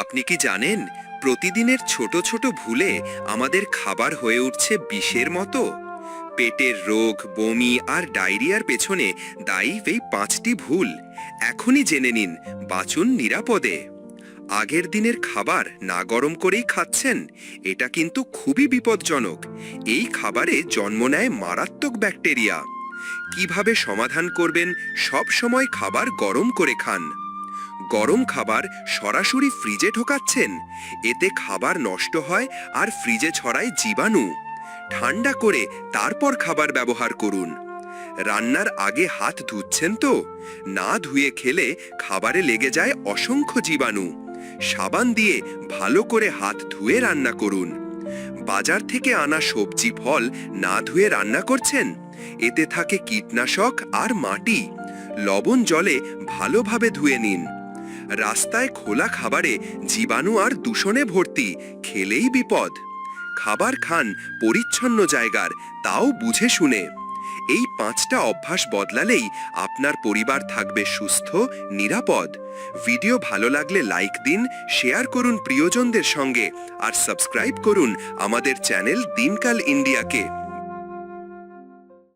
আপনি কি জানেন, প্রতিদিনের ছোট ছোট ভুলে আমাদের খাবার হয়ে উঠছে বিষের মতো? পেটের রোগ, বমি আর ডায়রিয়ার পেছনে দায়ী এই পাঁচটি ভুল। এখনই জেনে নিন, বাঁচুন নিরাপদে। আগের দিনের খাবার না গরম করেই খাচ্ছেন, এটা কিন্তু খুবই বিপজ্জনক। এই খাবারে জন্ম নেয় মারাত্মক ব্যাকটেরিয়া। কীভাবে সমাধান করবেন, সব সময় খাবার গরম করে খান। গরম খাবার সরাসরি ফ্রিজে ঢোকাচ্ছেন। এতে খাবার নষ্ট হয় আর ফ্রিজে ছড়ায় জীবাণু। ঠান্ডা করে তারপর খাবার ব্যবহার করুন। রান্নার আগে হাত ধুচ্ছেন তো? না ধুয়ে খেলে খাবারে লেগে যায় অসংখ্য জীবাণু। সাবান দিয়ে ভালো করে হাত ধুয়ে রান্না করুন। বাজার থেকে আনা সবজি ফল না ধুয়ে রান্না করছেন? এতে থাকে কীটনাশক আর মাটি। লবণ জলে ভালোভাবে ধুয়ে নিন। রাস্তায় খোলা খাবারে জীবাণু আর দূষণে ভর্তি, খেলেই বিপদ। খাবার খান পরিচ্ছন্ন জায়গার, তাও বুঝে শুনে। এই পাঁচটা অভ্যাস বদলালেই আপনার পরিবার থাকবে সুস্থ, নিরাপদ। ভিডিও ভালো লাগলে লাইক দিন, শেয়ার করুন প্রিয়জনদের সঙ্গে, আর সাবস্ক্রাইব করুন আমাদের চ্যানেল দিনকাল ইন্ডিয়াকে।